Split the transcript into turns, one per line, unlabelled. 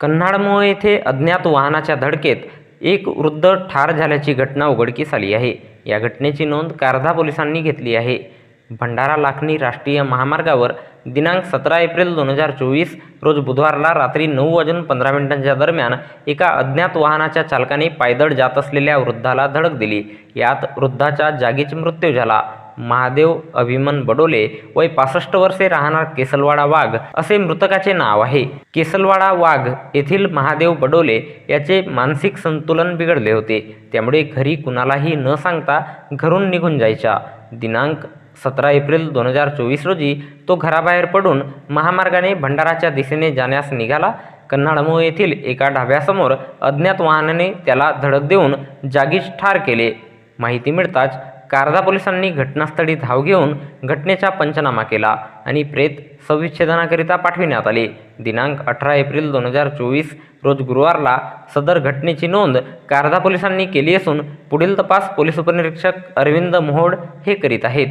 कन्हाडमोळ येथे अज्ञात वाहनाच्या धडकेत एक वृद्ध ठार झाल्याची घटना उघडकीस आली आहे. या घटनेची नोंद कारधा पोलिसांनी घेतली आहे. भंडारा लाखनी राष्ट्रीय महामार्गावर दिनांक सतरा एप्रिल दोन हजार चोवीस रोज बुधवारला रात्री नऊ वाजून पंधरा मिनिटांच्या दरम्यान एका अज्ञात वाहनाच्या चालकाने पायदळ जात असलेल्या वृद्धाला धडक दिली. यात वृद्धाचा जागीच मृत्यू झाला. महादेव अभिमन बडोले वय पासष्ट वर्षे राहणार केसलवाडा वाघ असे मृतकाचे नाव आहे. केसलवाडा वाघ येथील महादेव बडोले याचे मानसिक संतुलन बिघडले होते. त्यामुळे घरी कुणालाही न सांगता घरून निघून जायच्या दिनांक सतरा एप्रिल दोन हजार चोवीस रोजी तो घराबाहेर पडून महामार्गाने भंडाराच्या दिशेने जाण्यास निघाला. कन्हाडमो येथील एका ढाब्यासमोर अज्ञात वाहनाने त्याला धडक देऊन जागीच ठार केले. माहिती मिळताच कारधा पोलिसांनी घटनास्थळी धाव घेऊन घटनेचा पंचनामा केला आणि प्रेत सविच्छेदनाकरिता पाठविण्यात आले. दिनांक अठरा एप्रिल दोन हजार चोवीस रोज गुरुवारला सदर घटनेची नोंद कारधा पोलिसांनी केली असून पुढील तपास पोलीस उपनिरीक्षक अरविंद मोहोड हे करीत आहेत.